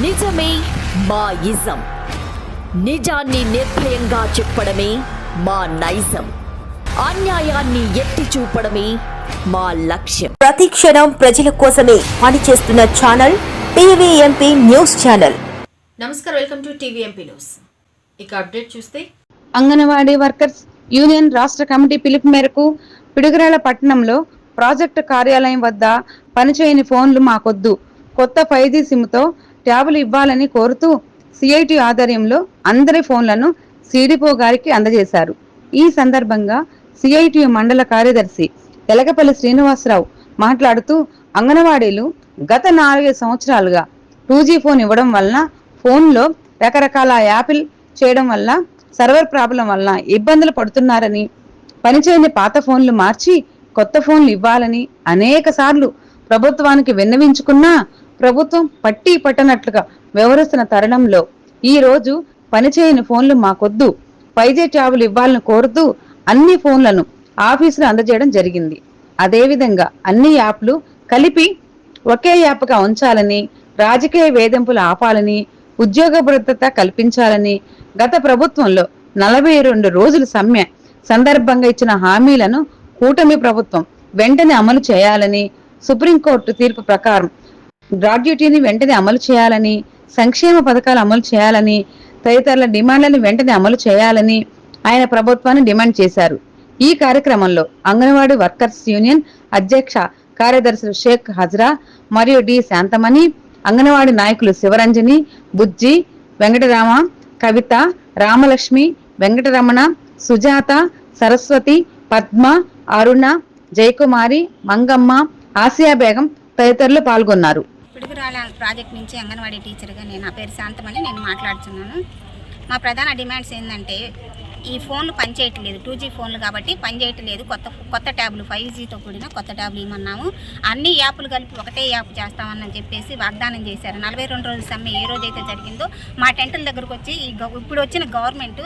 నిజమే మా ఇజం నిజాన్ని నిర్భయంగా చెప్పడమే మా నైజం. అన్యాయాన్ని ఎత్తి చూపడమే మా లక్ష్యం. ప్రతి క్షణం ప్రజల కోసమే పనిచేస్తున్న ఛానల్ టీవీఎంపీ న్యూస్ ఛానల్. నమస్కారం వెల్కమ్ టు టీవీఎంపీ న్యూస్. ఇక అప్డేట్ చూస్తే అంగన్వాడీ వర్కర్స్ యూనియన్ రాష్ట్ర కమిటీ పిలుపు మేరకు పిడుగురాల పట్టణంలో ప్రాజెక్టు కార్యాలయం వద్ద పనిచేయని ఫోన్లు మాకొద్దు. కొత్త ఫైవ్ జీ సిమ్తో ట్యాబులు ఇవ్వాలని కోరుతూ సిఐటి ఆధ్వర్యంలో అందరి ఫోన్లను సిడిపో గారికి అందజేశారు. ఈ సందర్భంగా సిఐటి మండల కార్యదర్శి తెలకపల్లి శ్రీనివాసరావు మాట్లాడుతూ అంగన్వాడీలు గత నాలుగైదు సంవత్సరాలుగా టూ జీ ఫోన్ ఇవ్వడం వలన ఫోన్లో రకరకాల యాపిల్ చేయడం వల్ల సర్వర్ ప్రాబ్లం వల్ల ఇబ్బందులు పడుతున్నారని పనిచేయని పాత ఫోన్లు మార్చి కొత్త ఫోన్లు ఇవ్వాలని అనేక సార్లు ప్రభుత్వానికి విన్నవించుకున్నా ప్రభుత్వం పట్టి పట్టనట్లుగా వ్యవహరిస్తున్న తరుణంలో ఈ రోజు పనిచేయని ఫోన్లు మాకొద్దు. పైజే ట్యాబులు ఇవ్వాలని కోరుతూ అన్ని ఫోన్లను ఆఫీసులో అందజేయడం జరిగింది. అదేవిధంగా అన్ని యాప్లు కలిపి ఒకే యాప్గా ఉంచాలని రాజకీయ వేధింపులు ఆపాలని ఉద్యోగ భద్రత కల్పించాలని గత ప్రభుత్వంలో నలభై రెండు రోజుల సమ్మె సందర్భంగా ఇచ్చిన హామీలను కూటమి ప్రభుత్వం వెంటనే అమలు చేయాలని సుప్రీంకోర్టు తీర్పు ప్రకారం గ్రాడ్యుటీని వెంటనే అమలు చేయాలని సంక్షేమ పథకాలు అమలు చేయాలని తదితరుల డిమాండ్లను వెంటనే అమలు చేయాలని ఆయన ప్రభుత్వాన్ని డిమాండ్ చేశారు. ఈ కార్యక్రమంలో అంగన్వాడీ వర్కర్స్ యూనియన్ అధ్యక్ష కార్యదర్శులు షేక్ హజ్రా మరియు డి శాంతమణి అంగన్వాడీ నాయకులు శివరంజని బుజ్జి వెంకటరామ కవిత రామలక్ష్మి వెంకటరమణ సుజాత సరస్వతి పద్మ అరుణ జయకుమారి మంగమ్మ ఆసియా బేగం తదితరులు పాల్గొన్నారు. పిడుగురాల ప్రాజెక్ట్ నుంచి అంగన్వాడీ టీచర్గా నేను నా పేరు శాంతమని నేను మాట్లాడుతున్నాను. మా ప్రధాన డిమాండ్స్ ఏంటంటే ఈ ఫోన్లు పనిచేయట్లేదు. టూ జీ ఫోన్లు కాబట్టి పనిచేయట్లేదు. కొత్త కొత్త ట్యాబ్లు ఫైవ్ జీతో కూడిన కొత్త ట్యాబ్లు ఇమ్మన్నాము అన్ని యాప్లు కలిపి ఒకటే యాప్ చేస్తామని చెప్పేసి వాగ్దానం చేశారు. నలభై రెండు రోజుల సమ్మె ఏ రోజైతే జరిగిందో మా టెంటుల దగ్గరకు వచ్చి ఈ ఇప్పుడు వచ్చిన గవర్నమెంట్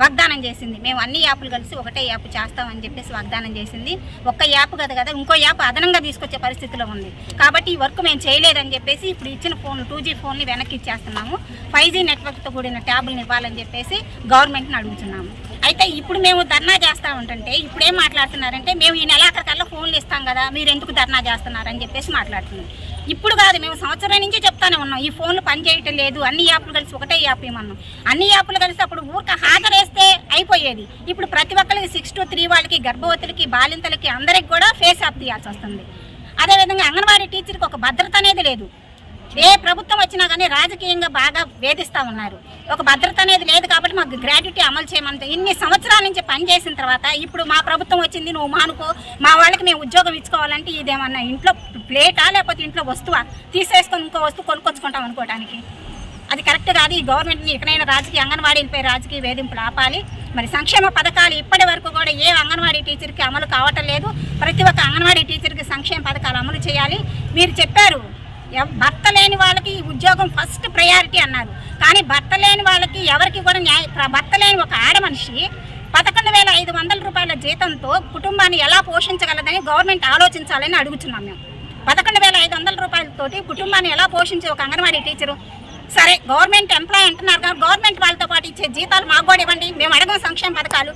వాగ్దానం చేసింది. మేము అన్ని యాప్లు కలిసి ఒకటే యాప్ చేస్తామని చెప్పేసి వాగ్దానం చేసింది. ఒక్క యాప్ కదా కదా ఇంకో యాప్ అదనంగా తీసుకొచ్చే పరిస్థితిలో ఉంది. కాబట్టి ఈ వర్క్ మేము చేయలేదని చెప్పేసి ఇప్పుడు ఇచ్చిన ఫోన్ టూ జీ ఫోన్ని వెనక్కి ఇచ్చేస్తున్నాము. ఫైవ్ జీ నెట్వర్క్తో కూడిన ట్యాబ్లను ఇవ్వాలని చెప్పేసి గవర్నమెంట్ని అడుగుతున్నాము. అయితే ఇప్పుడు మేము ధర్నా చేస్తా ఉంటుంటే ఇప్పుడు ఏం మాట్లాడుతున్నారంటే మేము ఈ నెలాఖరికల్లా ఫోన్లు ఇస్తాం కదా మీరు ఎందుకు ధర్నా చేస్తున్నారని చెప్పేసి మాట్లాడుతున్నాం ఇప్పుడు కాదు మేము సంవత్సరం నుంచి చెప్తానే ఉన్నాం ఈ ఫోన్లు పనిచేయటం లేదు అన్ని యాప్లు కలిసి ఒకటే యాప్ ఇవ్వమన్నాం అన్ని యాప్లు కలిసి అప్పుడు ఊరిక హాజరేస్తే అయిపోయేది. ఇప్పుడు ప్రతి ఒక్కరికి సిక్స్ టు త్రీ వాళ్ళకి గర్భవతులకి బాలింతలకి అందరికి కూడా ఫేస్ యాప్ తీయాల్సి వస్తుంది. అదేవిధంగా అంగన్వాడీ టీచర్కి ఒక భద్రత అనేది లేదు. ఏ ప్రభుత్వం వచ్చినా కానీ రాజకీయంగా బాగా వేధిస్తూ ఉన్నారు. ఒక భద్రత అనేది లేదు కాబట్టి మాకు గ్రాడ్యుటీ అమలు చేయమంటే ఇన్ని సంవత్సరాల నుంచి పనిచేసిన తర్వాత ఇప్పుడు మా ప్రభుత్వం వచ్చింది నువ్వు మానుకో మా వాళ్ళకి మేము ఉద్యోగం ఇచ్చుకోవాలంటే ఇదేమన్నా ఇంట్లో ప్లేటా లేకపోతే ఇంట్లో వస్తువా? తీసేసుకొని ఇంకో వస్తువు కొనుక్కొచ్చుకుంటాం అనుకోవడానికి అది కరెక్ట్ కాదు. ఈ గవర్నమెంట్ని ఎక్కడైనా రాజకీయ అంగన్వాడీలపై రాజకీయ వేధింపులు ఆపాలి. మరి సంక్షేమ పథకాలు ఇప్పటి వరకు కూడా ఏ అంగన్వాడీ టీచర్కి అమలు కావటం లేదు. ప్రతి ఒక్క అంగన్వాడీ టీచర్కి సంక్షేమ పథకాలు అమలు చేయాలి. మీరు చెప్పారు భర్త లేని వాళ్ళకి ఈ ఉద్యోగం ఫస్ట్ ప్రయారిటీ అన్నారు. కానీ భర్త లేని వాళ్ళకి ఎవరికి కూడా న్యాయ భర్త లేని ఒక ఆడ మనిషి పదకొండు వేల ఐదు వందల రూపాయల జీతంతో కుటుంబాన్ని ఎలా పోషించగలదని గవర్నమెంట్ ఆలోచించాలని అడుగుతున్నాం మేము. పదకొండు వేల ఐదు వందల రూపాయలతోటి కుటుంబాన్ని ఎలా పోషించే ఒక అంగన్వాడీ టీచరు? సరే గవర్నమెంట్ ఎంప్లాయ్ అంటున్నారు కానీ గవర్నమెంట్ వాళ్ళతో పాటు ఇచ్చే జీతాలు మాకు కూడా ఇవ్వండి మేము అడగం సంక్షేమ పథకాలు.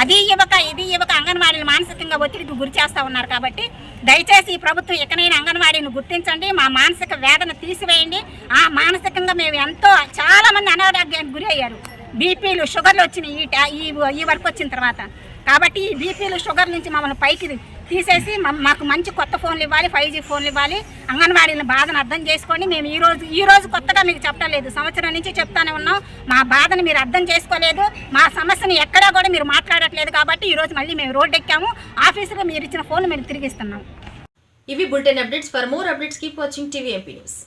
అది ఇవ్వక ఇది ఇవ్వక అంగన్వాడీలు మానసికంగా ఒత్తిడికి గురి చేస్తూ ఉన్నారు కాబట్టి దయచేసి ఈ ప్రభుత్వం ఎక్కడైనా అంగన్వాడీని గుర్తించండి మా మానసిక వేదన తీసివేయండి. ఆ మానసికంగా మేము ఎంతో చాలామంది అనారోగ్యానికి గురి అయ్యారు. బీపీలు షుగర్లు వచ్చినాయి ఈ ఈ ఈ వర్క్ వచ్చిన తర్వాత. కాబట్టి ఈ బీపీలు షుగర్ నుంచి మమ్మల్ని పైకి తీసేసి మాకు మంచి కొత్త ఫోన్లు ఇవ్వాలి ఫైవ్ జీ ఫోన్లు ఇవ్వాలి. అంగన్వాడీల బాధను అర్థం చేసుకోండి మేము ఈ రోజు ఈ రోజు కొత్తగా మీకు చెప్పలేదు సంవత్సరం నుంచి చెప్తానే ఉన్నాం. మా బాధను మీరు అర్థం చేసుకోలేదు. మా సమస్యను ఎక్కడా కూడా మీరు మాట్లాడట్లేదు కాబట్టి ఈ రోజు మళ్ళీ మేము రోడ్డు ఎక్కాము. ఆఫీసులో మీరు ఇచ్చిన ఫోన్ మేము తిరిగిస్తున్నాం. ఇవి bulletin updates. For more updates keep watching TVMP news.